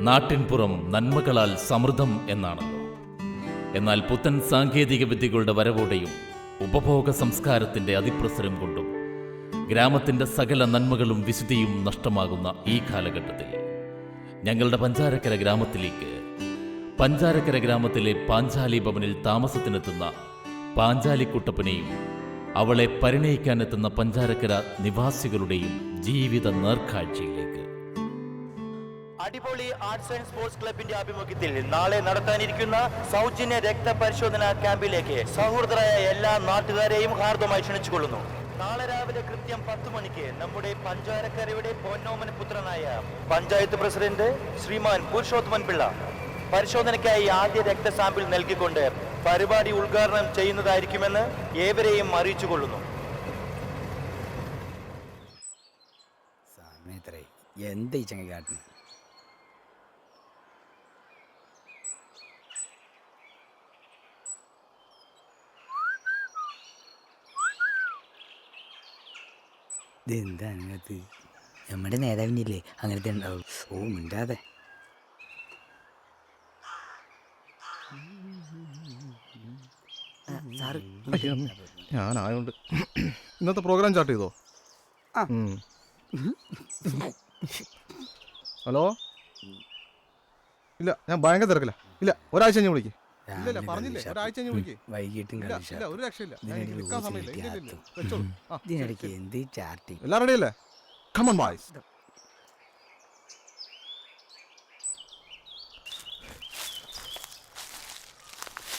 നാട്ടിൻപുറം നന്മകളാൽ സമൃദ്ധം എന്നാണല്ലോ. എന്നാൽ പുത്തൻ സാങ്കേതിക വിദ്യകളുടെ വരവോടെയും ഉപഭോഗ സംസ്കാരത്തിന്റെ അതിപ്രസരം കൊണ്ടും ഗ്രാമത്തിന്റെ സകല നന്മകളും വിശുദ്ധിയും നഷ്ടമാകുന്ന ഈ കാലഘട്ടത്തിൽ ഞങ്ങളുടെ പഞ്ചാരക്കര ഗ്രാമത്തിലേക്ക് പഞ്ചാരക്കര ഗ്രാമത്തിലെ പാഞ്ചാലി ഭവനിൽ താമസത്തിനെത്തുന്ന പാഞ്ചാലിക്കുട്ടപ്പനെയും അവളെ പരിണയിക്കാനെത്തുന്ന പഞ്ചാരക്കര നിവാസികളുടെയും ജീവിത നേർക്കാഴ്ചയിലേക്ക് അടിപൊളി ആർട്സ് ആൻഡ് സ്പോർട്സ് ക്ലബിന്റെ ആഭിമുഖ്യത്തിൽ നാളെ നടത്താനിരിക്കുന്ന സൗജന്യ രക്തപരിശോധന ക്യാമ്പിലേക്ക് സൗഹൃദരായ എല്ലാ നാട്ടുകാരെയും ഹാർദമായി ക്ഷണിച്ചുകൊള്ളുന്നു. നാളെ രാവിലെ കൃത്യം പത്ത് മണിക്ക് നമ്മുടെ പഞ്ചാരക്കരയുടെ പൊന്നോമന പുത്രനായ പഞ്ചായത്ത് പ്രസിഡന്റ് ശ്രീമാൻ പുരുഷോത്തമൻ പിള്ള പരിശോധനയ്ക്കായി ആദ്യ രക്തസാമ്പിൾ നൽകിക്കൊണ്ട് പരിപാടി ഉദ്ഘാടനം ചെയ്യുന്നതായിരിക്കുമെന്ന് ഏവരെയും അറിയിച്ചുകൊള്ളുന്നു. കൊള്ളുന്നു എന്ത് ഈ ചങ്ങ കാട്ടുന്നത് ഇതെന്താ അത് നമ്മുടെ നേതാവിനില്ലേ? അങ്ങനത്തെ ഉണ്ടാവും. ഓ മിണ്ടാതെ. സാറ് ഞാനായോണ്ട്. ഇന്നത്തെ പ്രോഗ്രാം ചാർട്ട് ചെയ്തോ. ഹലോ? ഇല്ല ഞാൻ ഭയങ്കര തിരക്കില്ല ഇല്ല ഒരാഴ്ച കഴിഞ്ഞ് വിളിക്ക്. ഇല്ല ഇല്ല രാവിലെ പറഞ്ഞില്ലേ? കളി ഒരാഴ്ച കഴിഞ്ഞ് വിളിക്ക്. വൈകിട്ടും ഇല്ല ഇല്ല ഒരു രക്ഷയില്ല. ഞാൻ എനിക്ക് നിൽക്കാൻ സമയമില്ല. ഇല്ല ഇല്ല ഇല്ല വെച്ചോളൂ. ആ ശരി, ഇതിനിടയ്ക്ക് ശരി. എന്ത് ചാർട്ടി? എല്ലാം റെഡി അല്ലേ? കമൺ ബോയ്സ്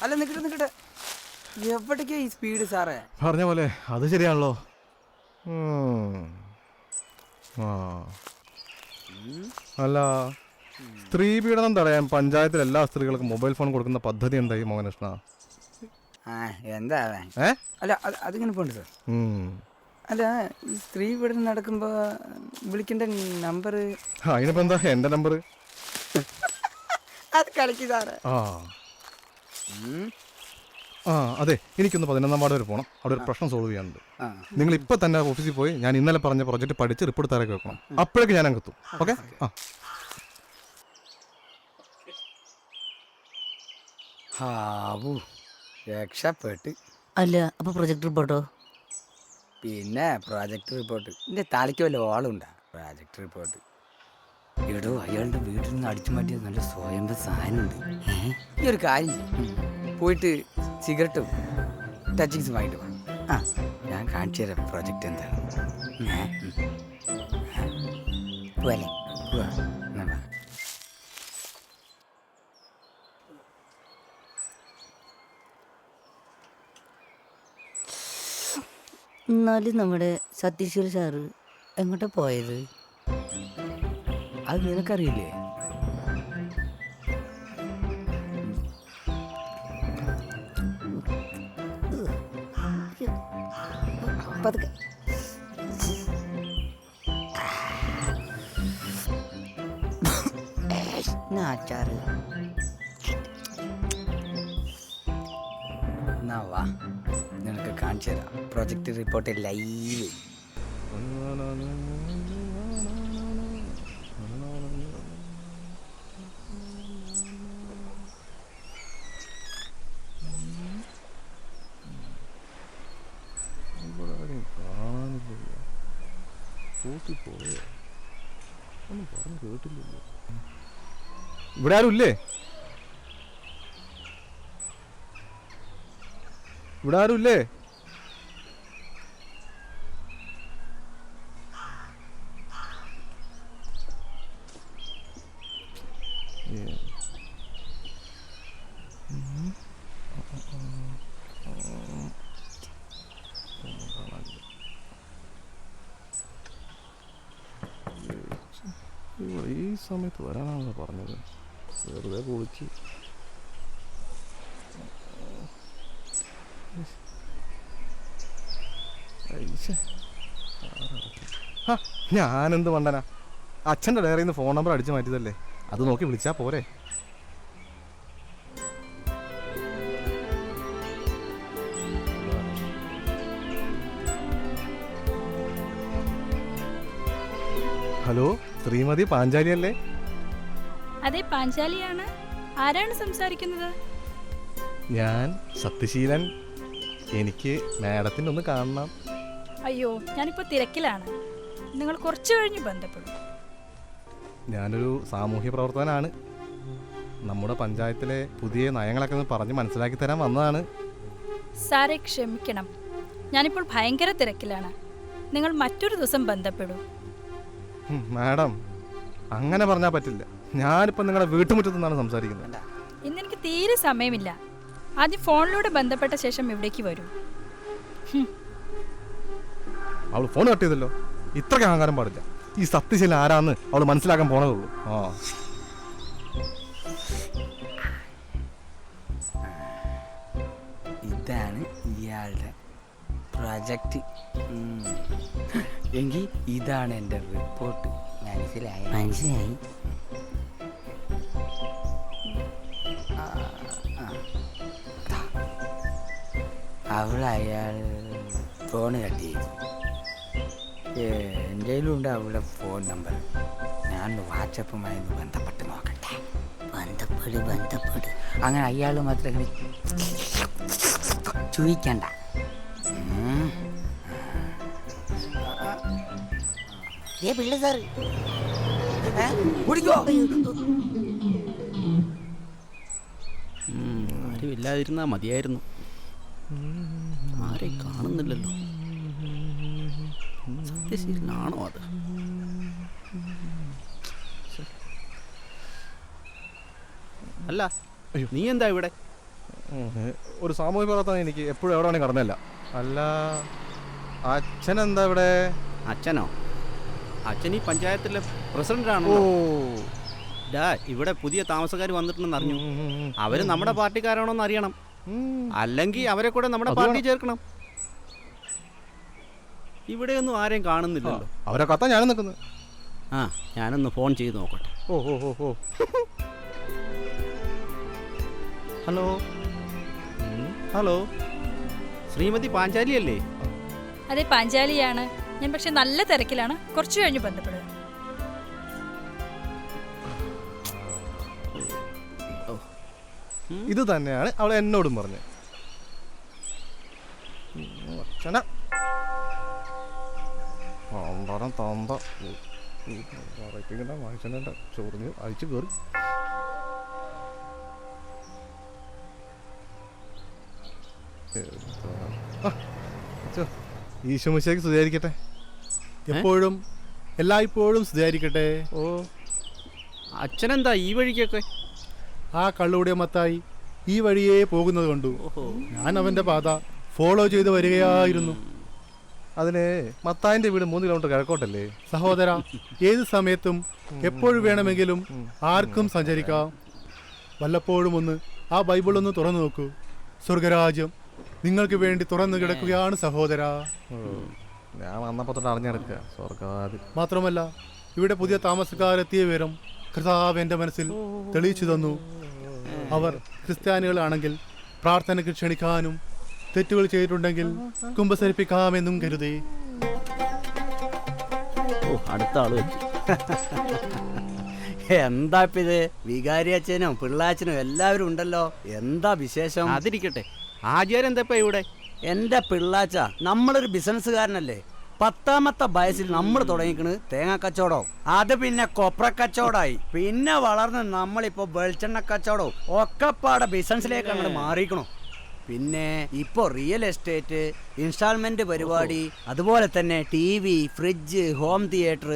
അല്ല നിക്കട്ടെ നിക്കട്ടെ. എവിടേക്കാ ഈ സ്പീഡ് സാറേ? പറഞ്ഞ പോലെ അത് ശരിയാണല്ലോ. ഉം. ആ. അല്ല സ്ത്രീ പീഡനം തടയാൻ പഞ്ചായത്തിൽ എല്ലാ സ്ത്രീകൾക്കും മൊബൈൽ ഫോൺ കൊടുക്കുന്ന പദ്ധതി എന്തായി മോഹനകൃഷ്ണ എന്താ? ഏ? അല്ല അതിങ്ങനെ പോണ്ട് സാർ. അല്ല ഈ സ്ത്രീ പീഡനം നടക്കുമ്പോൾ വിളിക്കേണ്ട നമ്പർ അതിനിപ്പോ എന്താ? എന്റെ നമ്പർ അത് കളിക്ക് സാറ്. ആ. ആ അതെ എനിക്കൊന്ന് പതിനൊന്നാം വാർഡ് വരെ പോകണം അവിടെ ഒരു പ്രശ്നം സോൾവ് ചെയ്യാനുണ്ട്. നിങ്ങൾ ഇപ്പൊ തന്നെ ഓഫീസിൽ പോയി ഞാൻ ഇന്നലെ പറഞ്ഞ പ്രൊജക്ട് പഠിച്ച് റിപ്പോർട്ട് തരൊക്കെ വെക്കണം. അപ്പോഴേക്ക് ഞാൻ അങ്ങെത്തും ഓക്കെ. ആ. ഹാവൂ രക്ഷപ്പെട്ട്. അല്ല അപ്പൊ പ്രൊജക്ട് റിപ്പോർട്ടോ? പിന്നെ പ്രോജക്റ്റ് റിപ്പോർട്ട്. എന്റെ തലയ്ക്ക് വല്ല ഓളുണ്ടാ പ്രോജക്റ്റ് റിപ്പോർട്ട്. എടോ അയാളുടെ വീട്ടിൽ നിന്ന് അടിച്ചു മാറ്റിയ നല്ല സ്വയംഭ സാധനമുണ്ട്. ഈ ഒരു കാര്യം പോയിട്ട് സിഗരറ്റും ടച്ചിങ്സും വാങ്ങിട്ട് വാ. ആ ഞാൻ കാണിച്ചു തരാം പ്രോജക്റ്റ് എന്താണ്? പോലെ പോവാ. എന്നാ വാ. എന്നാലും നമ്മുടെ സതീശ്വര സാറ് എങ്ങോട്ടാ പോയത്? അത് നിനക്കറിയില്ലേ? പതുക്കെ. നാച്ചാറ് കാണിച്ചു തരാം പ്രോജക്റ്റ് റിപ്പോർട്ട് ലൈവ് ഇവിടെ ആരും ഇല്ലേ ഇവിടെ ആരും ഇല്ലേ ഏ. ഇവിടെ ഈ സമയത്ത് വരാനാണല്ലോ പറഞ്ഞത് വെറുതെ കുളിച്ച് ഐശ്ശേ. ഹ, ഞാനെന്ത് മണ്ടനാ? അച്ഛന്റെ ഡയറിയിൽ നിന്ന് ഫോൺ നമ്പർ അടിച്ചു മാറ്റിയതല്ലേ? അത് നോക്കി വിളിച്ചാൽ പോരെ. ഹലോ ശ്രീമതി പാഞ്ചാലി അല്ലേ? അതെ പാഞ്ചാലിയാണ്. ആരാണ് സംസാരിക്കുന്നത്? ഞാൻ സത്യശീലൻ. എനിക്ക് മാഡത്തിന്റെ ഒന്ന് കാണണം. അയ്യോ ഞാനിപ്പോ തിരക്കിലാണ്. നിങ്ങൾ കുറച്ച് കഴിഞ്ഞ് ബന്ധപ്പെടും. ഞാനൊരു സാമൂഹ്യ പ്രവർത്തകനാണ്. നമ്മുടെ പഞ്ചായത്തിലെ പുതിയ നയങ്ങളൊക്കെ ഒന്ന് പറഞ്ഞ് മനസ്സിലാക്കി തരാൻ വന്നതാണ്. സാറെ ക്ഷമിക്കണം. ഞാനിപ്പോൾ ഭയങ്കര തിരക്കിലാണ്. നിങ്ങൾ മറ്റൊരു ദിവസം ബന്ധപ്പെടൂ. മാഡം അങ്ങനെ പറഞ്ഞാൽ പറ്റില്ല. ഞാനിപ്പോൾ നിങ്ങളുടെ വീട്ടുമുറ്റത്തു നിന്നാണ് സംസാരിക്കുന്നത്. ഇന്ന് എനിക്ക് തീരെ സമയമില്ല. ആദ്യം ഫോണിലൂടെ ബന്ധപ്പെട്ട ശേഷം ഇവിടേക്ക് വരൂ. അവൾ ഫോൺ കട്ട് ചെയ്തല്ലോ. ഇത്രയ്ക്ക് അഹങ്കാരം പാടില്ല. ഈ സത്യശീലൻ ആരാന്ന് അവൾ മനസ്സിലാക്കാൻ പോണതുള്ളൂ. ആ. ഇതാണ് ഇയാളുടെ പ്രൊജക്റ്റ്. എങ്കിൽ ഇതാണ് എന്റെ റിപ്പോർട്ട്. മനസ്സിലായി? മനസ്സിലായി. അവൾ അയാൾ ഫോണ് കട്ട് ചെയ്തു. എന്റെ ഉണ്ട് അവളുടെ ഫോൺ നമ്പർ ഞാൻ വാട്സപ്പുമായി ഒന്ന് ബന്ധപ്പെട്ട് നോക്കട്ടെ. ബന്ധപ്പെട് ബന്ധപ്പെട്. അങ്ങനെ അയാൾ മാത്രം ചോദിക്കണ്ട. പിള്ള സാറ് ആരും ഇല്ലാതിരുന്നാ മതിയായിരുന്നു. ആരെയും കാണുന്നില്ലല്ലോ. സത്യശീലനാണോ അത്? അല്ല നീ എന്താ ഇവിടെ? ഒരു സാമൂഹ്യ പ്രവർത്തനം എനിക്ക് എപ്പോഴും എവിടെ വേണമെങ്കിൽ കടന്നല്ല അല്ല അച്ഛൻ എന്താ ഇവിടെ? അച്ഛനോ? അച്ഛൻ ഈ പഞ്ചായത്തിലെ പ്രസിഡന്റ് ഓ. ഡാ ഇവിടെ പുതിയ താമസക്കാർ വന്നിട്ടുണ്ടെന്ന് അറിഞ്ഞു. അവർ നമ്മുടെ പാർട്ടിക്കാരാണോന്ന് അറിയണം. അല്ലെങ്കിൽ അവരെ കൂടെ നമ്മുടെ പാർട്ടി ചേർക്കണം. ഇവിടെയൊന്നും ആരെയും കാണുന്നില്ലല്ലോ. അവരെ കത്താ ഞാനും നിൽക്കുന്നത് ആ ഞാനൊന്ന് ഫോൺ ചെയ്ത് നോക്കട്ടെ. ഓ ഓ ഓ ഓ ഹലോ? ഹലോ? ശ്രീമതി പാഞ്ചാലി അല്ലേ? അതെ പാഞ്ചാലിയാണ്. ഞാൻ പക്ഷെ നല്ല തിരക്കിലാണ്. കുറച്ചു കഴിഞ്ഞ് ബന്ധപ്പെടുക. ഇത് തന്നെയാണ് അവൾ എന്നോടും പറഞ്ഞത്. അച്ഛന. തന്തരം തന്ത. മനുഷ്യനെ ചോറിഞ്ഞ് അഴിച്ചു കയറി ഈശോമിശേക്ക് സുധാരിക്കട്ടെ എപ്പോഴും എല്ലായ്പ്പോഴും സുധാരിക്കട്ടെ ഓ. അച്ഛനെന്താ ഈ വഴിക്കൊക്കെ? ആ കള്ളുകൂടിയ മത്തായി ഈ വഴിയേ പോകുന്നത് കണ്ടു. ഞാൻ അവന്റെ പാത ഫോളോ ചെയ്ത് വരികയായിരുന്നു. അതിന് മത്തായിന്റെ വീട് മൂന്ന് കിലോമീറ്റർ കിഴക്കോട്ടല്ലേ? സഹോദര ഏത് സമയത്തും എപ്പോഴും വേണമെങ്കിലും ആർക്കും സഞ്ചരിക്കാം. വല്ലപ്പോഴും ഒന്ന് ആ ബൈബിൾ ഒന്ന് തുറന്നു നോക്കൂ. സ്വർഗരാജ്യം നിങ്ങൾക്ക് വേണ്ടി തുറന്നു കിടക്കുകയാണ് സഹോദര. ഞാൻ വന്നപ്പോ തൊട്ട് അറിഞ്ഞെടുക്കുക. മാത്രമല്ല ഇവിടെ പുതിയ താമസക്കാരെത്തിയ വിവരം കർത്താവ് എന്റെ മനസ്സിൽ തെളിയിച്ചു തന്നു. അവർ ക്രിസ്ത്യാനികളാണെങ്കിൽ പ്രാർത്ഥനയ്ക്ക് ക്ഷണിക്കാനും തെറ്റുകൾ ചെയ്തിട്ടുണ്ടെങ്കിൽ കുമ്പസരിപ്പിക്കാമെന്നും കരുതി. ഓ അടുത്ത ആൾ എന്താ ഇപ്പിത് ഇത് വികാരി അച്ഛനും പിള്ളാച്ചനും എല്ലാവരും ഉണ്ടല്ലോ. എന്താ വിശേഷം? അതിരിക്കട്ടെ. ആചാരം എന്താ ഇപ്പൊ ഇവിടെ? എന്റെ പിള്ളാച്ച നമ്മളൊരു ബിസിനസ്സുകാരനല്ലേ. പത്താമത്തെ വയസ്സിൽ നമ്മൾ തുടങ്ങിക്കണ് തേങ്ങ കച്ചവടം അത് പിന്നെ കൊപ്ര കച്ചവടമായി പിന്നെ വളർന്ന് നമ്മളിപ്പോ വെളിച്ചെണ്ണ കച്ചവടവും. ഒക്കെപ്പാടെ ബിസിനസ്സിലേക്ക് അങ്ങോട്ട് മാറിക്കണു. പിന്നെ ഇപ്പോ റിയൽ എസ്റ്റേറ്റ് ഇൻസ്റ്റാൾമെന്റ് പരിപാടി അതുപോലെ തന്നെ T V fridge home theatre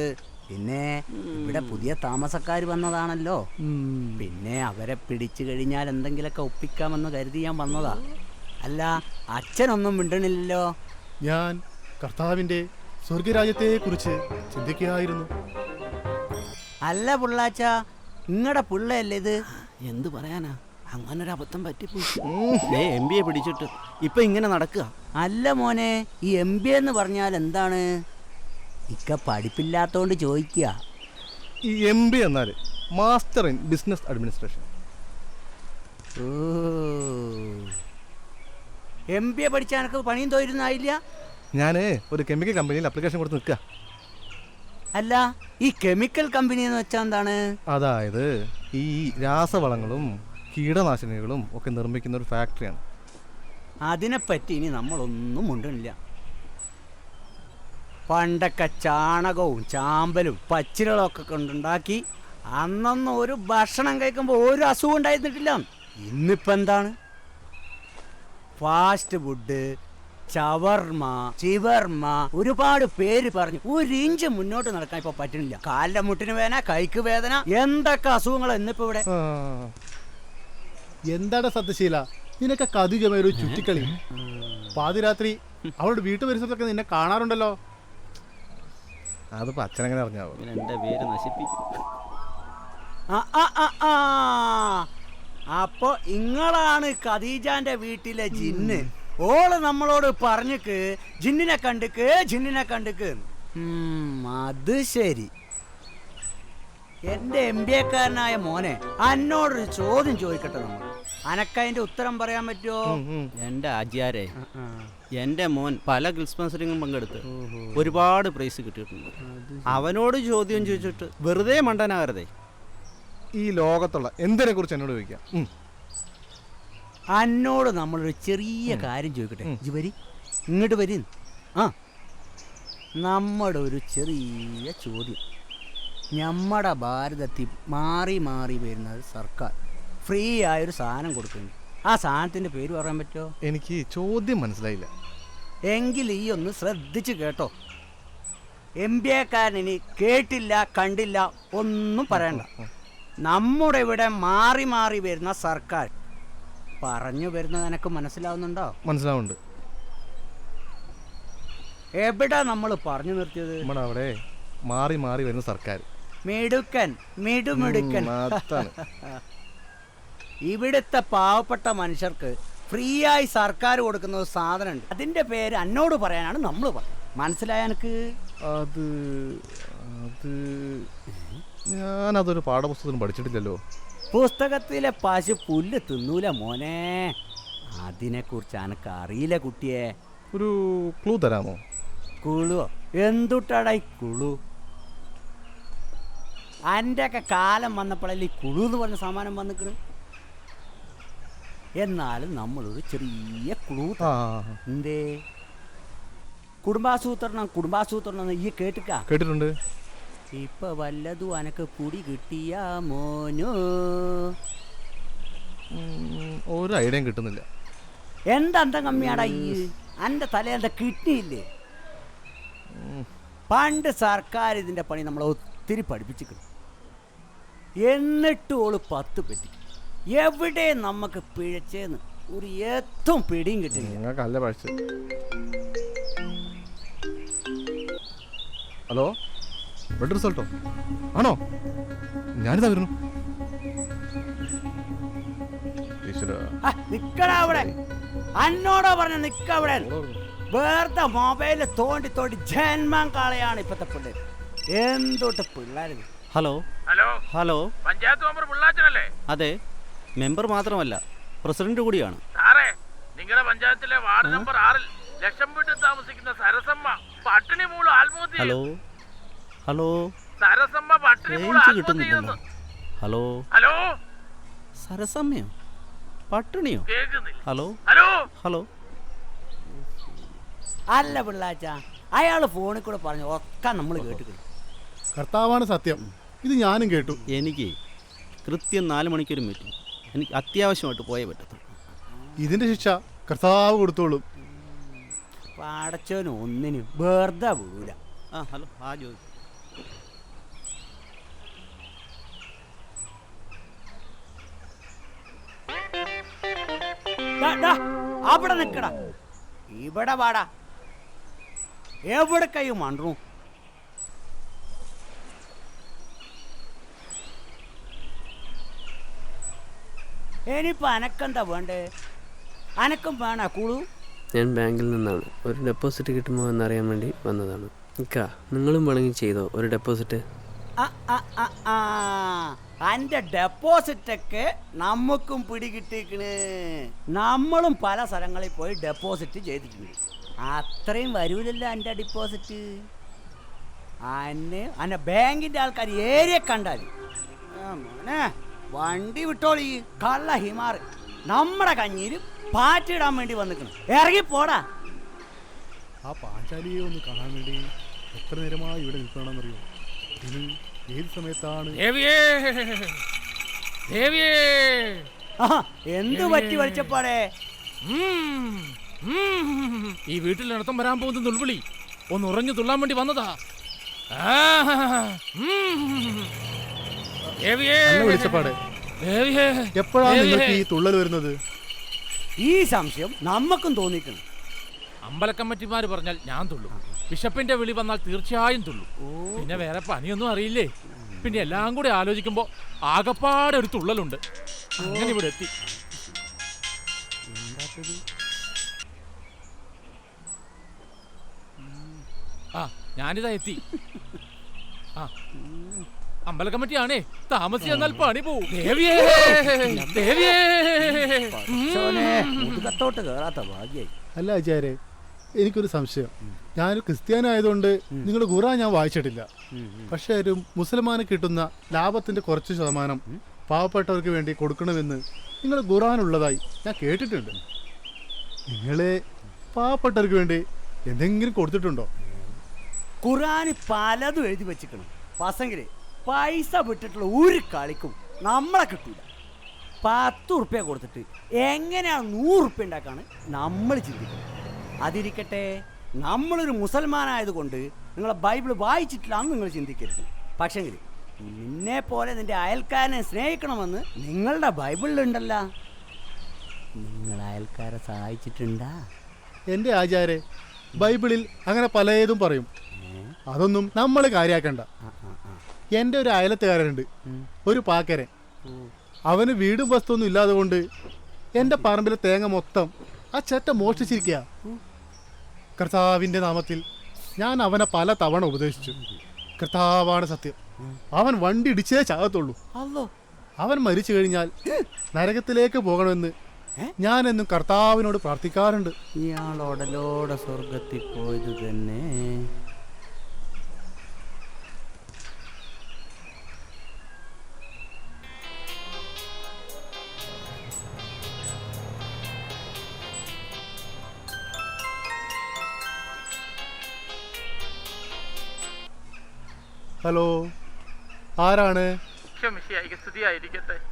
പിന്നെ ഇവിടെ പുതിയ താമസക്കാർ വന്നതാണല്ലോ. പിന്നെ അവരെ പിടിച്ചു കഴിഞ്ഞാൽ എന്തെങ്കിലുമൊക്കെ ഒപ്പിക്കാമെന്ന് കരുതി ഞാൻ വന്നതാ. അല്ല അച്ഛനൊന്നും മിണ്ടണില്ലല്ലോ. ഞാൻ കർത്താവിന്റെ സ്വർഗരാജ്യത്തെക്കുറിച്ച് ചിന്തിക്കുകയായിരുന്നു. അല്ല പിള്ളാച്ച നിങ്ങളുടെ പിള്ളയല്ലേ ഇത്? എന്ത് പറയാനാ? അങ്ങനെ ഒരു അബദ്ധം പറ്റിപ്പോയി എം ബി എ പിടിച്ചിട്ട്. ഇപ്പൊ ഇങ്ങനെ നടക്കുക. അല്ല മോനെ ഈ എം ബി എന്ന് പറഞ്ഞാൽ എന്താണ്? ഇക്ക പഠിപ്പില്ലാത്തോണ്ട് ചോദിക്കുക. ഈ എം ബി എന്നാൽ master in business administration M B A പഠിച്ചാൽ എനിക്ക് പണിയും തോരുന്നായില്ല? ഞാൻ ഒരു കെമിക്കൽ കമ്പനിയിൽ അപ്ലിക്കേഷൻ കൊടുത്ത് നിൽക്കുക. അല്ല ഈ കെമിക്കൽ കമ്പനി എന്ന് വെച്ചാൽ എന്താണ്? അതായത് ഈ രാസവളങ്ങളും കീടനാശിനികളും ഒക്കെ നിർമ്മിക്കുന്ന ഒരു ഫാക്ടറിയാണ്. അതിനെപ്പറ്റി ഇനി നമ്മളൊന്നും മുണ്ടണില്ല. പണ്ടൊക്കെ ചാണകവും ചാമ്പലും പച്ചിലകളൊക്കെ കൊണ്ടുണ്ടാക്കി അന്നൊന്നും ഒരു ഭക്ഷണം കഴിക്കുമ്പോൾ ഒരു അസുഖം ഉണ്ടായിരുന്നിട്ടില്ല. ഇന്നിപ്പോൾ എന്താണ്? ഫാസ്റ്റ് ഫുഡ് ചവർമ ചിവർമ ഒരുപാട് പേര് പറഞ്ഞു ഒരു ഇഞ്ച് മുന്നോട്ട് നടക്കാൻ ഇപ്പൊ പറ്റുന്നില്ല. കാലിന്റെ മുട്ടിന് വേദന കൈക്ക് വേദന എന്തൊക്കെ അസുഖങ്ങൾ ഇന്നിപ്പോ ഇവിടെ? ആ, എന്താണ് സത്യശീല? നിനക്ക് കതിജമായ ഒരു ചുറ്റിക്കളി. പാതിരാത്രി അവളുടെ വീട്ടു പരിസരത്തൊക്കെ നിന്നെ കാണാറുണ്ടല്ലോ. അതിപ്പോ അച്ഛനങ്ങനെ അറിഞ്ഞാവോ? പേര് നശിപ്പിക്കും. ആ, ആ, ആ, ആ. അപ്പൊ ഇങ്ങളാണ് ഖദീജാന്റെ വീട്ടിലെ ജിന്ന്. ഓൾ നമ്മളോട് പറഞ്ഞുക്ക് ജിന്നിനെ കണ്ടുക്ക് ജിന്നിനെ കണ്ടുക്ക്. ഉം, അത് ശരി. എന്റെ എം ബി എക്കാരനായ മോനെ അന്നോടൊരു ചോദ്യം ചോദിക്കട്ടെ നമ്മൾ. അനക്കതിന്റെ ഉത്തരം പറയാൻ പറ്റുമോ എന്റെ ആചാരെ എന്റെ മോൻ പല ഗിൽസ് മത്സരങ്ങളും പങ്കെടുത്ത് ഒരുപാട് പ്രൈസ് കിട്ടിയിട്ടുണ്ട്. അവനോട് ചോദ്യം ചോദിച്ചിട്ട് വെറുതെ മണ്ടനാകരുതേ ഈ ലോകത്തുള്ള എന്തിനെ കുറിച്ച് എന്നോട് ചോദിക്കാം. അന്നോട് നമ്മളൊരു ചെറിയ കാര്യം ചോദിക്കട്ടെ? ഇജ്ജ് വരി. ഇങ്ങോട്ട് വരി. ആ. നമ്മുടെ ഒരു ചെറിയ ചോദ്യം. നമ്മുടെ ഭാരതത്തിൽ മാറി മാറി വരുന്നത് സർക്കാർ. ഫ്രീ ആയൊരു സാധനം കൊടുക്കുന്നു. ആ സാധനത്തിന്റെ പേര് പറയാൻ പറ്റുമോ? എനിക്ക് ചോദ്യം മനസ്സിലായില്ല. എങ്കിൽ ഈ ഒന്ന് ശ്രദ്ധിച്ചു കേട്ടോ. എം ബി എക്കാരൻ ഇനി കേട്ടില്ല കണ്ടില്ല ഒന്നും പറയണ്ട. നമ്മുടെ ഇവിടെ മാറി മാറി വരുന്ന സർക്കാർ. പറഞ്ഞു വരുന്നത് എനക്ക് മനസ്സിലാവുന്നുണ്ടോ? മനസ്സിലാവുന്നുണ്ട്. എവിടെ നമ്മൾ പറഞ്ഞു നിർത്തിയത്? നമ്മുടെ അവിടെ മാറി മാറി വരുന്ന സർക്കാർ. മിടുക്കൻ മിടുമിടുക്കൻ. ഇവിടുത്തെ പാവപ്പെട്ട മനുഷ്യർക്ക് ഫ്രീ ആയി സർക്കാർ കൊടുക്കുന്ന ഒരു സാധനമുണ്ട്. അതിന്റെ പേര് എന്നോട് പറയാനാണ് നമ്മൾ പറയുന്നത് മനസ്സിലായ എനിക്ക്? അത് അത് ഞാനതൊരു പാഠപുസ്തകം പഠിച്ചിട്ടില്ലല്ലോ. പുസ്തകത്തിലെ പശു പുല്ല് തിന്നൂല മോനെ. അതിനെക്കുറിച്ച് എനക്ക് അറിയില്ല കുട്ടിയെ. ഒരു ക്ലൂ തരാമോ? കുളുവോ എന്തുട്ടടായി കുളു എന്റെ ഒക്കെ കാലം വന്നപ്പോഴല്ലേ ഈ കുളു എന്ന് പറഞ്ഞ സാമാനം വന്നിക്കണ്? എന്നാലും നമ്മളൊരു ചെറിയ ക്ലൂ എന്തേ? കുടുംബാസൂത്രണം കുടുംബാസൂത്രണം ഈ കേട്ടിക്ക കേട്ടിട്ടുണ്ട്. ഇപ്പൊ വല്ലതും അനക്ക് കുടി കിട്ടിയ മോനോ? ഒരു ഐഡിയ കിട്ടുന്നില്ല. എന്താ കമ്മിയാടാ ഈ? അന്റെ തലേന്റെ കിഡ്നി ഇല്ലേ? പണ്ട് സർക്കാർ ഇതിന്റെ പണി നമ്മളെ ഒത്തിരി പഠിപ്പിച്ചിട്ടുണ്ട്. എന്നിട്ട് ഓൾ പത്ത് പറ്റി എവിടെ നമുക്ക് പിഴച്ചേന്ന് ഒരു ഏറ്റവും പിടിയും കിട്ടില്ല. നിങ്ങൾക്ക് അല്ല പഴച്ച ഹലോ? ബ്ലഡ് റിസൾട്ടോ ആണോ? ഞാനിതാ വരുന്നു. ഈശ്വരാ. ആ, നിക്കടാ അവിടെ. അന്നോടാ പറഞ്ഞ നിക്ക അവിടെ. വെറുതെ മൊബൈലിൽ തോണ്ടി തോണ്ടി ജന്മം കളയാണ് ഇപ്പത്തെ പിള്ളേർ എന്തൊട്ട് പിള്ളേർ hello. Hello. Hello. Panchayat member പിള്ളാച്ചനല്ലേ? അതെ. മെമ്പർ മാത്രമല്ല പ്രസിഡന്റ് കൂടിയാണ്. സാറേ നിങ്ങളുടെ പഞ്ചായത്തിലെ വാർഡ് നമ്പർ ആറിൽ ലക്ഷം വീട്ടിൽ താമസിക്കുന്ന സരസമ്മ പട്ടിണി മൂലം ആത്മഹത്യ ഹലോ? ഹലോ? സരസമ്മ പട്ടിണി മൂലം റേഞ്ച് ആത്മഹത്യ കിട്ടുന്നില്ലല്ലോ. ചെയ്തെന്ന്. ഹലോ? ഹലോ? സരസമ്മയോ? പട്ടിണിയോ? കേൾക്കുന്നില്ല. ഹലോ? ഹലോ? ഹലോ? അല്ല പിള്ളാച്ച അയാൾ ഫോണിൽ കൂടെ പറഞ്ഞു ഒക്കെ നമ്മൾ കേട്ടിട്ടുണ്ട്. കർത്താവാണ് സത്യം. ഇത് ഞാനും കേട്ടു. എനിക്ക് കൃത്യം നാല് മണിക്കൊരു മീറ്റിംഗ് എനിക്ക് അത്യാവശ്യമായിട്ട് പോയേ പറ്റത്തുള്ളൂ. ഇതിന്റെ ശിക്ഷ കർത്താവ് കൊടുത്തോളും. പാടച്ചോന് ഒന്നിനും വെറുതെ പോവില്ല ആ ഹലോ ആ ജോലി. അവിടെ നിക്കടാ ഇവിടെ വാടാ. എവിടെ കൈ മണ്ടു ഇനിയിപ്പോ അനക്കെന്താ വേണ്ടേ? അനക്കും വേണ കുളു? ഞാൻ ബാങ്കിൽ നിന്നാണ്. ഒരു ഡെപ്പോസിറ്റ് കിട്ടുമോ എന്നറിയാൻ വേണ്ടി വന്നതാണ്. ഇക്കാ നിങ്ങളും വേണമെങ്കിൽ ചെയ്തോ ഒരു ഡെപ്പോസിറ്റ്. അന്റെ ഡെപ്പോസിറ്റൊക്കെ നമുക്കും പിടികിട്ടിക്കണ് നമ്മളും പല സ്ഥലങ്ങളിൽ പോയി ഡെപ്പോസിറ്റ് ചെയ്തിട്ടുണ്ട്. അത്രയും വരൂലല്ലോ എന്റെ ഡെപ്പോസിറ്റ് അന്നെ അന്നെ ബാങ്കിന്റെ ആൾക്കാർ ഏരിയ കണ്ടാൽ മോനെ. വണ്ടി വിട്ടോളി. കള്ള ഹിമാർ നമ്മുടെ കഞ്ഞിയിൽ പാറ്റിടാൻ വേണ്ടി വന്നിക്കണം. ഇറങ്ങി പോടാ. ആ പാഞ്ചാലിയെ ഒന്ന് കാണാൻ വേണ്ടി എത്ര നേരമായി ഇവിടെ നിൽക്കണമെന്നറിയോ ഇനി ഏത് സമയത്താണ്? ദേവിയേ! ദേവിയേ! ആ എന്ത് പറ്റി വലിച്ചപ്പാടേ? ഉം, ഉം. ഈ വീട്ടിൽ നടത്തം വരാൻ പോകുന്ന നുൾവിളി ഒന്ന് ഉറഞ്ഞു തുള്ളാൻ വേണ്ടി വന്നതാ. ആ, ഉം. അല്ല വിളിച്ചപ്പാടെ. എപ്പോഴാണ് നിങ്ങൾക്ക് ഈ തുള്ളൽ വരുന്നത്? ഈ സംശയം നമ്മക്കും തോന്നിക്കണം അമ്പലക്കമ്മറ്റിമാര് പറഞ്ഞാൽ ഞാൻ തുള്ളും. ബിഷപ്പിന്റെ വിളി വന്നാൽ തീർച്ചയായും തുള്ളു. പിന്നെ വേറെ പണിയൊന്നും അറിയില്ലേ? പിന്നെ എല്ലാം കൂടി ആലോചിക്കുമ്പോ ആകപ്പാടെ ഒരു തുള്ളലുണ്ട്. അങ്ങനെ ഇവിടെ എത്തി. ആ ഞാനിതാ എത്തി. ആ. അമ്പല കമ്മിറ്റിയാണേ. താമസി എന്നാൽ പണി പോവും. ദേവിയേ. ദേവിയേ. ചോനെ മുതുകത്തോട്ട് കേറാത്ത ഭാഗ്യായി. അല്ല ആചാരെ എനിക്കൊരു സംശയം. ഞാനൊരു ക്രിസ്ത്യാനായതുകൊണ്ട് നിങ്ങൾ ഖുറാൻ ഞാൻ വായിച്ചിട്ടില്ല. പക്ഷെ ഒരു മുസൽമാന് കിട്ടുന്ന ലാഭത്തിന്റെ കുറച്ച് ശതമാനം പാവപ്പെട്ടവർക്ക് വേണ്ടി കൊടുക്കണമെന്ന് നിങ്ങൾ ഖുറാനുള്ളതായി ഞാൻ കേട്ടിട്ടുണ്ട്. നിങ്ങളെ പാവപ്പെട്ടവർക്ക് വേണ്ടി എന്തെങ്കിലും കൊടുത്തിട്ടുണ്ടോ? ഖുറാൻ പലതും എഴുതി വെച്ചിക്കണം പസങ്കിൽ പൈസ വിട്ടിട്ടുള്ള ഒരു കളിക്കും നമ്മളെ കിട്ടൂല. പത്ത് ഉറുപ്പ്യ കൊടുത്തിട്ട് എങ്ങനെയാണ് നൂറ് ഉറുപ്പ്യ ഉണ്ടാക്കാണ് നമ്മൾ ചിന്തിക്കുന്നത് അതിരിക്കട്ടെ നമ്മളൊരു മുസൽമാനായതുകൊണ്ട് നിങ്ങളെ ബൈബിൾ വായിച്ചിട്ടില്ലാന്ന് നിങ്ങൾ ചിന്തിക്കരുത്. പക്ഷേങ്കിൽ നിന്നെ പോലെ നിന്റെ അയൽക്കാരനെ സ്നേഹിക്കണമെന്ന് നിങ്ങളുടെ ബൈബിളിലുണ്ടല്ല നിങ്ങൾ അയൽക്കാരെ സഹായിച്ചിട്ടുണ്ടാ? എന്റെ ആചാരെ ബൈബിളിൽ അങ്ങനെ പലതും പറയും. അതൊന്നും നമ്മൾ കാര്യാക്കണ്ട. എന്റെ ഒരു അയലത്തുകാരനുണ്ട്. ഒരു പാക്കരൻ. അവന് വീടും വസ്തുവൊന്നും ഇല്ലാതെ കൊണ്ട് എന്റെ പറമ്പിലെ തേങ്ങ മൊത്തം ആ ചേട്ട മോഷ്ടിച്ചിരിക്കുക കർത്താവിന്റെ നാമത്തിൽ ഞാൻ അവനെ പല തവണ ഉപദേശിച്ചു. കർത്താവാണ് സത്യം. അവൻ വണ്ടി ഇടിച്ചേ ചാകത്തുള്ളൂ. അവൻ മരിച്ചു കഴിഞ്ഞാൽ നരകത്തിലേക്ക് പോകണമെന്ന് ഞാൻ എന്നും കർത്താവിനോട് പ്രാർത്ഥിക്കാറുണ്ട്. ഇയാളോടലോടെ സ്വർഗത്തിൽ പോയത് തന്നെ. ഹലോ. ആരാണ്?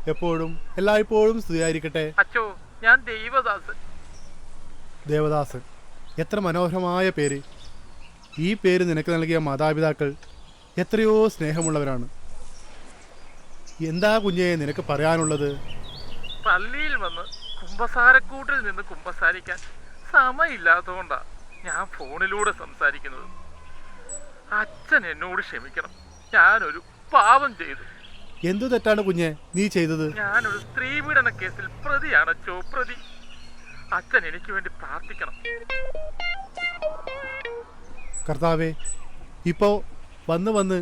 എപ്പോഴും? എല്ലായ്പ്പോഴും സ്തുതിയായിരിക്കട്ടെ. അച്ചോ ഞാൻ ദേവദാസൻ. ദേവദാസൻ. എത്ര മനോഹരമായ പേര്. ഈ പേര് നിനക്ക് നൽകിയ മാതാപിതാക്കൾ എത്രയോ സ്നേഹമുള്ളവരാണ്. എന്താ കുഞ്ഞെ നിനക്ക് പറയാനുള്ളത്? പള്ളിയിൽ വന്ന് കുമ്പസാരക്കൂട്ടിൽ നിന്ന് കുമ്പസാരിക്കാൻ സമയമില്ലാത്തതുകൊണ്ടാണ് ഞാൻ ഫോണിലൂടെ സംസാരിക്കുന്നത്. അച്ഛൻ എന്നോട് ക്ഷമിക്കണം. ഞാനൊരു പാവം ചെയ്തു. എന്തു തെറ്റാണ് കുഞ്ഞെ? നീ ചെയ്തത്? ഞാനൊരു സ്ത്രീ പീഡന കേസിൽ പ്രതിയാണ് അച്ഛോ പ്രതി അച്ഛൻ എനിക്ക് വേണ്ടി പ്രാർത്ഥിക്കണം. കർത്താവേ ഇപ്പോ വന്ന് വന്ന്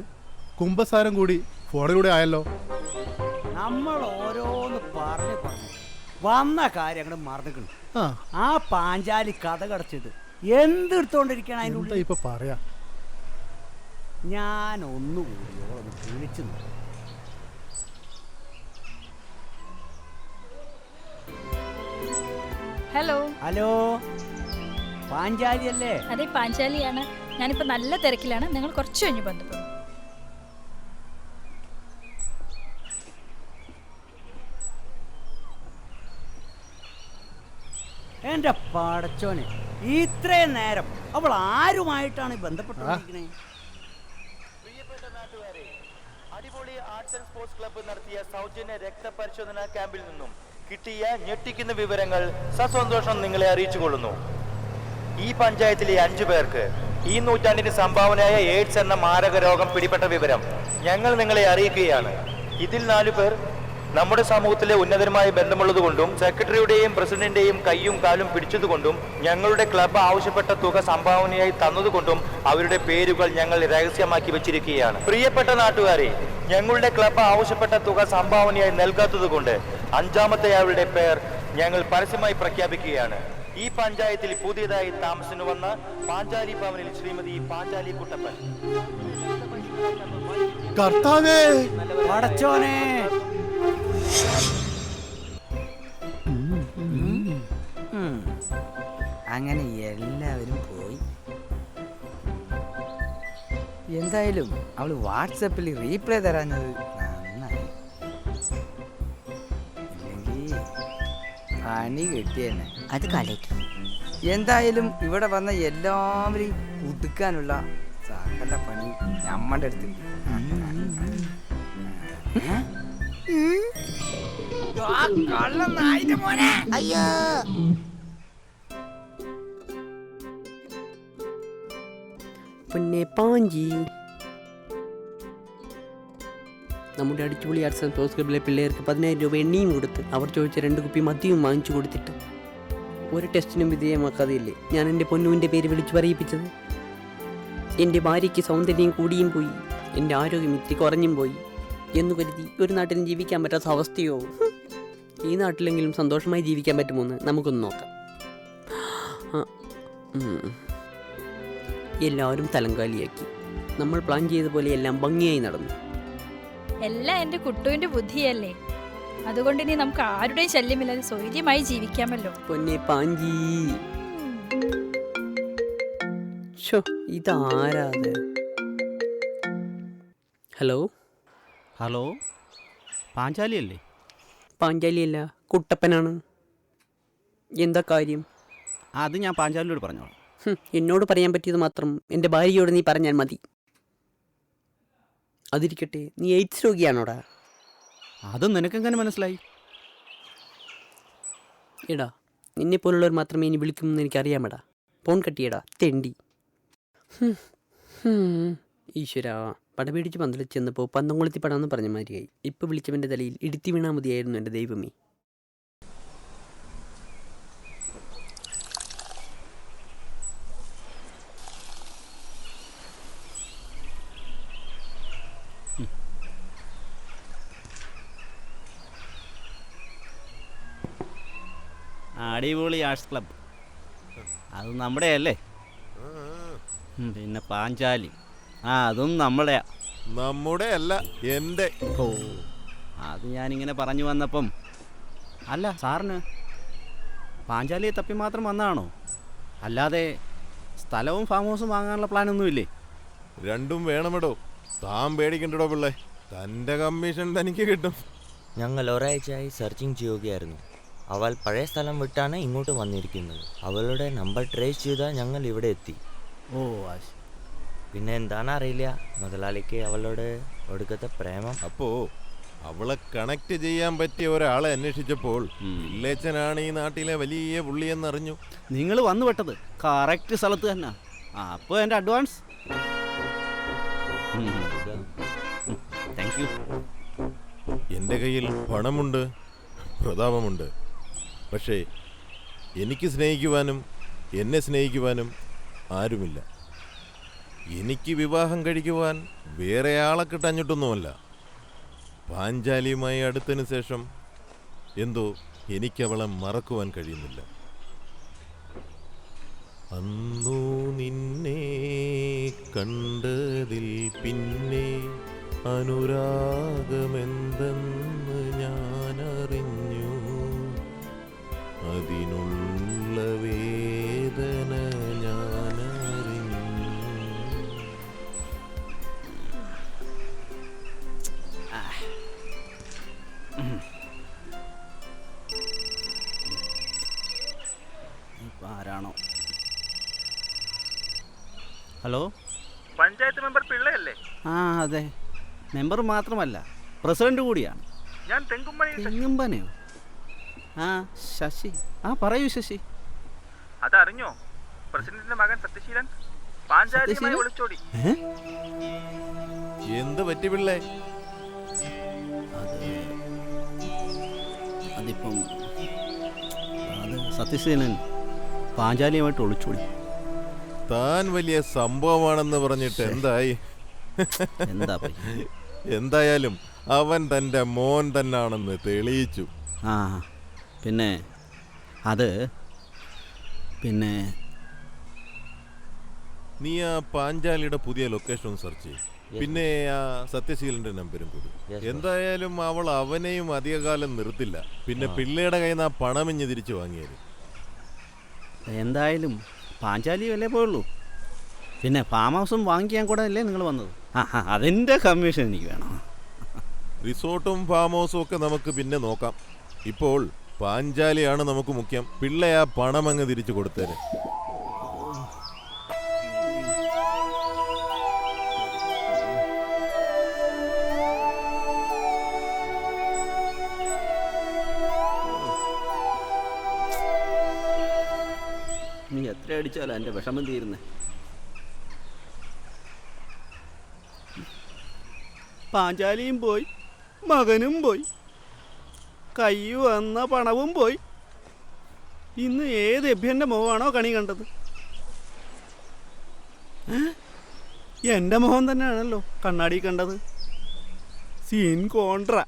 കുംഭസാരം കൂടി ഫോണിലൂടെ ആയല്ലോ. നമ്മൾ ഓരോന്ന് പറഞ്ഞു പറഞ്ഞു വന്ന കാര്യങ്ങൾ മറന്നിട്ടുണ്ട്. ആ. ആ പാഞ്ചാലി കഥ കടച്ചത് എന്തെടുത്തോണ്ടിരിക്കണം അതിനുള്ള ഇപ്പൊ പറയാ? ഞാൻ ഒന്നുകൂടി ഓളൊന്ന് വിളിച്ചു നോക്കി. ഹലോ. ഹലോ. പാഞ്ചാലി അല്ലേ അതെ പാഞ്ചാലിയാണ്. ഞാനിപ്പോ നല്ല തിരക്കിലാണ്. നിങ്ങൾ കുറച്ച് കഴിഞ്ഞ് ബന്ധപ്പെടും എന്റെ പാടച്ചോനെ ഇത്രയും നേരം അവൾ ആരുമായിട്ടാണ് ബന്ധപ്പെട്ടുകൊണ്ടിരിക്കണേ? അടിപൊളി ആർട്സ് ആൻഡ് സ്പോർട്സ് ക്ലബ്ബ് നടത്തിയ സൗജന്യ രക്തപരിശോധന ക്യാമ്പിൽ നിന്നും കിട്ടിയ ഞെട്ടിക്കുന്ന വിവരങ്ങൾ സസന്തോഷം നിങ്ങളെ അറിയിച്ചു കൊള്ളുന്നു ഈ പഞ്ചായത്തിലെ അഞ്ചു പേർക്ക് ഈ നൂറ്റാണ്ടിന്റെ സംഭാവനയായ എയ്ഡ്സ് എന്ന മാരക രോഗം പിടിപെട്ട വിവരം ഞങ്ങൾ നിങ്ങളെ അറിയിക്കുകയാണ്. ഇതിൽ നാലു പേർ നമ്മുടെ സമൂഹത്തിലെ ഉന്നതരുമായി ബന്ധമുള്ളതുകൊണ്ടും സെക്രട്ടറിയുടെയും പ്രസിഡന്റിന്റെയും കൈയും കാലും പിടിച്ചതുകൊണ്ടും ഞങ്ങളുടെ ക്ലബ് ആവശ്യപ്പെട്ട തുക സംഭാവനയായി തന്നതുകൊണ്ടും അവരുടെ പേരുകൾ ഞങ്ങൾ രഹസ്യമാക്കി വെച്ചിരിക്കുകയാണ്. പ്രിയപ്പെട്ട നാട്ടുകാരെ ഞങ്ങളുടെ ക്ലബ് ആവശ്യപ്പെട്ട തുക സംഭാവനയായി നൽകാത്തതുകൊണ്ട് അഞ്ചാമത്തെ ആളുടെ പേർ ഞങ്ങൾ പരസ്യമായി പ്രഖ്യാപിക്കുകയാണ്. ഈ പഞ്ചായത്തിൽ പുതിയതായി താമസിച്ചു വന്ന പാഞ്ചാലി ഭവനിൽ ശ്രീമതി പാഞ്ചാലി കുട്ടപ്പൻ. കർത്താവേ! പടച്ചോനെ! അങ്ങനെ എല്ലാവരും പോയി. എന്തായാലും അവൾ വാട്സപ്പിൽ റീപ്ലൈ തരാഞ്ഞത് നന്നായി. ഇല്ലെങ്കിൽ പണി കിട്ടിയെന്നെ അത് കളിക്കും എന്തായാലും ഇവിടെ വന്ന എല്ലാവരെയും കുടുക്കാനുള്ള സകല പണി നമ്മുടെ അടുത്തുണ്ട്? ആ കള്ള നായിന്റെ മോനെ. അയ്യോ. പിന്നെ പാഞ്ചി. നമ്മുടെ അടിച്ചുപൊളി ആർട്സ് സ്പോർട്സ് ക്ലബിലെ പിള്ളേർക്ക് പതിനായിരം രൂപ എണ്ണയും കൊടുത്ത് അവർ ചോദിച്ച രണ്ട് കുപ്പി മദ്യവും വാങ്ങിച്ചു കൊടുത്തിട്ട്. ഒരു ടെസ്റ്റിനും വിധേയമാക്കാതെയില്ലേ ഞാൻ എന്റെ പൊന്നുവിന്റെ പേര് വിളിച്ചു പറയിപ്പിച്ചത്? എന്റെ ഭാര്യയ്ക്ക് സൗന്ദര്യം കൂടിയും പോയി എന്റെ ആരോഗ്യം ഇത്തിരി കുറഞ്ഞും പോയി എന്നു കരുതി ഒരു നാട്ടിലും ജീവിക്കാൻ പറ്റാത്ത അവസ്ഥയോ? ഈ നാട്ടിലെങ്കിലും സന്തോഷമായി ജീവിക്കാൻ പറ്റുമോ എന്ന് നമുക്കൊന്ന് നോക്കാം. എല്ലാവരും തലങ്കാലിയാക്കി. നമ്മൾ പ്ലാൻ ചെയ്ത പോലെ എല്ലാം ഭംഗിയായി നടന്നു. എല്ലാം എന്റെ കുട്ടുവിന്റെ ബുദ്ധിയല്ലേ? അതുകൊണ്ട് ഇനി നമുക്ക് ആരുടെയും ശല്യമില്ലാതെ സ്വൈര്യമായി ജീവിക്കാമല്ലോ. പൊന്നെ പാഞ്ചി. ഇതാരാത് ഹലോ? ഹലോ? പാഞ്ചാലി അല്ലേ പാഞ്ചാലി അല്ല കുട്ടപ്പനാണ്. എന്താ കാര്യം? അത് ഞാൻ പാഞ്ചാലിയോട് പറഞ്ഞോളാം. എന്നോട് പറയാൻ പറ്റിയത് മാത്രം എന്റെ ഭാര്യയോട് നീ പറഞ്ഞാൽ മതി. അതിരിക്കട്ടെ നീ എയ്ഡ്സ് രോഗിയാണോടാ? അത് നിനക്കെങ്ങനെ മനസ്സിലായി? എടാ നിന്നെ പോലുള്ളവർ മാത്രമേ ഇനി വിളിക്കുമെന്ന് എനിക്കറിയാമെടാ. ഫോൺ കട്ടിയടാ തെണ്ടി. ഈശ്വര പടപേടിച്ച് പന്തലിച്ചെന്നപ്പോൾ പന്തം കൊളുത്തി പടാന്ന് പറഞ്ഞ മാതിരിയായി. ഇപ്പം വിളിച്ചവന്റെ തലയിൽ ഇടുത്തി വീണാ മതിയായിരുന്നു എന്റെ ദൈവമേ. അടിപൊളി ആർട്സ് ക്ലബ്. അത് നമ്മുടെ അല്ലേ പിന്നെ പാഞ്ചാലി. ആ അതും നമ്മുടെ നമ്മുടെ അല്ല എന്റെ ഓ അത് ഞാനിങ്ങനെ പറഞ്ഞു വന്നപ്പം അല്ല സാറിന് പാഞ്ചാലിയെ തപ്പി മാത്രം വന്നാണോ അല്ലാതെ സ്ഥലവും ഫാം ഹൗസും വാങ്ങാനുള്ള പ്ലാനൊന്നുമില്ലേ? രണ്ടും വേണമെടോ. താൻ പേടിക്കണ്ടടോ പിള്ളേ. തന്റെ കമ്മീഷൻ തനിക്ക് കിട്ടും. ഞങ്ങൾ ഒരാഴ്ചയായി സെർച്ചിങ് ചെയ്യുകയായിരുന്നു. അവൾ പഴയ സ്ഥലം വിട്ടാണ് ഇങ്ങോട്ട് വന്നിരിക്കുന്നത്. അവളുടെ നമ്പർ ട്രേസ് ചെയ്താൽ ഞങ്ങൾ ഇവിടെ എത്തി. ഓ ആശ പിന്നെ എന്താണെന്ന് അറിയില്ല. മുതലാളിക്ക് അവളോട് ഒടുക്കത്തെ പ്രേമം. അപ്പോ അവളെ കണക്ട് ചെയ്യാൻ പറ്റിയ ഒരാളെ അന്വേഷിച്ചപ്പോൾ ഉം. ഇല്ലേച്ചനാണ് ഈ നാട്ടിലെ വലിയ പുള്ളിയെന്നറിഞ്ഞു. നിങ്ങൾ വന്നു പെട്ടത് കറക്റ്റ് സ്ഥലത്ത് തന്നെ. അപ്പോൾ എന്റെ അഡ്വാൻസ് താങ്ക് യു എന്റെ കയ്യിൽ പണമുണ്ട് പ്രതാപമുണ്ട്. പക്ഷേ എനിക്ക് സ്നേഹിക്കുവാനും എന്നെ സ്നേഹിക്കുവാനും ആരുമില്ല. എനിക്ക് വിവാഹം കഴിക്കുവാൻ വേറെ ആളെ കിട്ടാഞ്ഞിട്ടൊന്നുമല്ല. പാഞ്ചാലിയുമായി അടുത്തതിന് ശേഷം എന്തോ എനിക്കവളെ മറക്കുവാൻ കഴിയുന്നില്ല. അന്നു നിന്നെ കണ്ടതിൽ പിന്നെ അനുരാഗമെന്തെന്ന് അതിനുള്ള വേദന ഞാനറിഞ്ഞു. ആരാണോ? ഹലോ? പഞ്ചായത്ത് മെമ്പർ പിള്ളയല്ലേ? ആ അതെ. മെമ്പർ മാത്രമല്ല പ്രസിഡന്റ് കൂടിയാണ്. ഞാൻ തെങ്കുമ്പനെയോ ആ ശശി. ആ പറയൂ ശശി. അതറിഞ്ഞോ? പ്രസിഡന്റിന്റെ മകൻ സത്യശീലൻ പാഞ്ചാലിയുമായി ഒളിച്ചോടി? എന്ത് പറ്റി പിള്ളേ? അത് അതിപ്പം അത് സത്യസേനൻ പാഞ്ചാലിയുമായിട്ട് ഒളിച്ചോടി. താൻ വലിയ സംഭവമാണെന്ന് പറഞ്ഞിട്ട് എന്തായി? എന്താ എന്തായാലും അവൻ തന്റെ മോൻ തന്നാണെന്ന് തെളിയിച്ചു. ആ പിന്നെ അത് പിന്നെ നീ ആ പാഞ്ചാലിയുടെ പുതിയ ലൊക്കേഷൻ ഒന്ന് സെർച്ച് ചെയ്യും. പിന്നെ ആ സത്യശീലന്റെ നമ്പരും കൂടി. എന്തായാലും അവൾ അവനെയും അധികകാലം നിർത്തില്ല. പിന്നെ പിള്ളയുടെ കയ്യിൽ നിന്ന് ആ പണമിഞ്ഞ് തിരിച്ചു വാങ്ങിയത് എന്തായാലും പാഞ്ചാലി വല്ലേ പോയുള്ളൂ? പിന്നെ ഫാം ഹൗസും വാങ്ങിക്കാൻ കൂടെ അല്ലേ നിങ്ങൾ വന്നത്? ആ, അതിന്റെ കമ്മീഷൻ എനിക്ക് വേണം. റിസോർട്ടും ഫാം ഹൗസും ഒക്കെ നമുക്ക് പിന്നെ നോക്കാം. ഇപ്പോൾ പാഞ്ചാലിയാണ് നമുക്ക് മുഖ്യം. പിള്ള ആ പണം അങ്ങ് തിരിച്ചു കൊടുത്തേരെ. നീ എത്ര അടിച്ചാലും എന്റെ വിഷമം തീരുന്നേ? പാഞ്ചാലിയും പോയി മകനും പോയി. കൈ വന്ന പണവും പോയി. ഇന്ന് ഏത് എഭ്യന്റെ മുഖമാണോ കണി കണ്ടത്? എന്റെ മുഖം തന്നെയാണല്ലോ കണ്ണാടി കണ്ടത്. Scene contra.